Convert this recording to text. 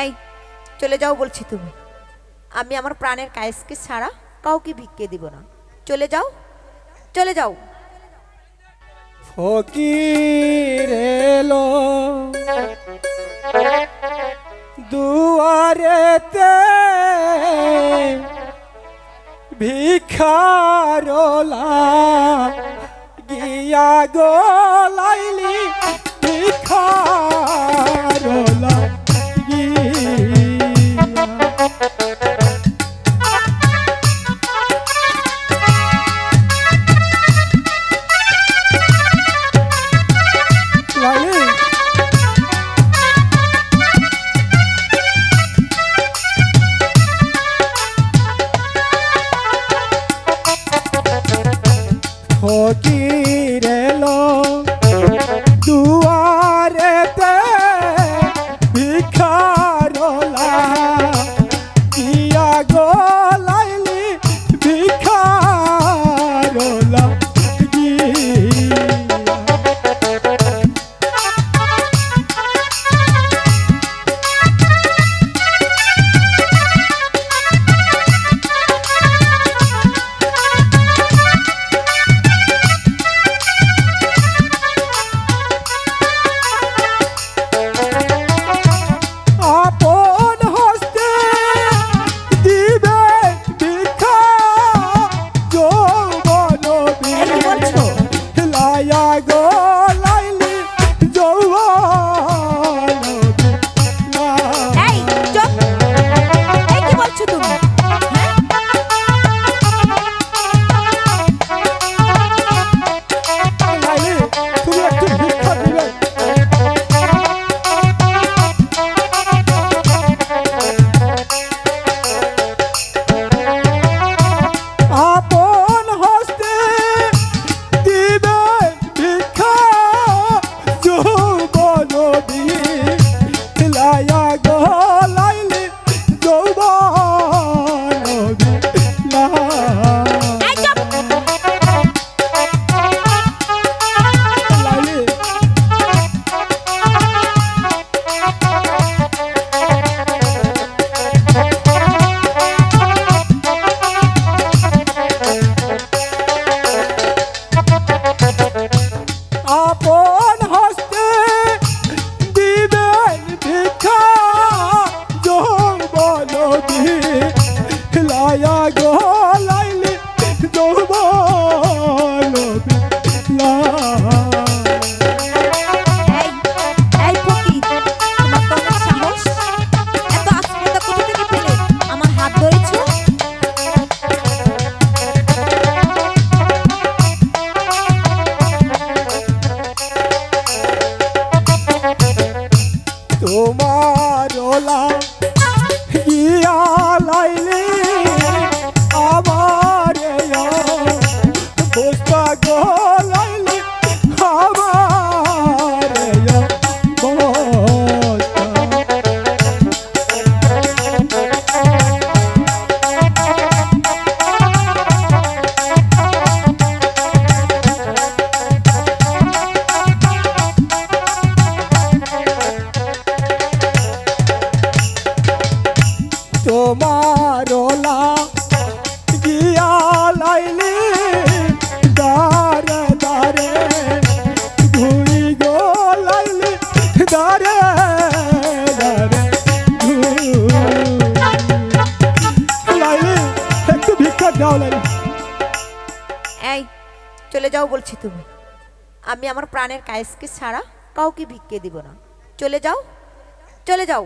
এই চলে যাও বলছি তুমি। আমি আমার প্রাণের কায়েসকে ছাড়া কাউকে ভিক্ষে দিব না। চলে যাও চলে যাও। ফকির এলো। দুয়ারেতে ভিখারোলা গিয়া গো লাইলি। ভিখারোলা ফকির লায়া আমার হাত ধরেছো? তোমার ওলা চলে যাও বলছি তুমি। আমি আমার প্রাণের কায়েসকে ছাড়া কাউকে ভিক্ষে দিব না। চলে যাও চলে যাও।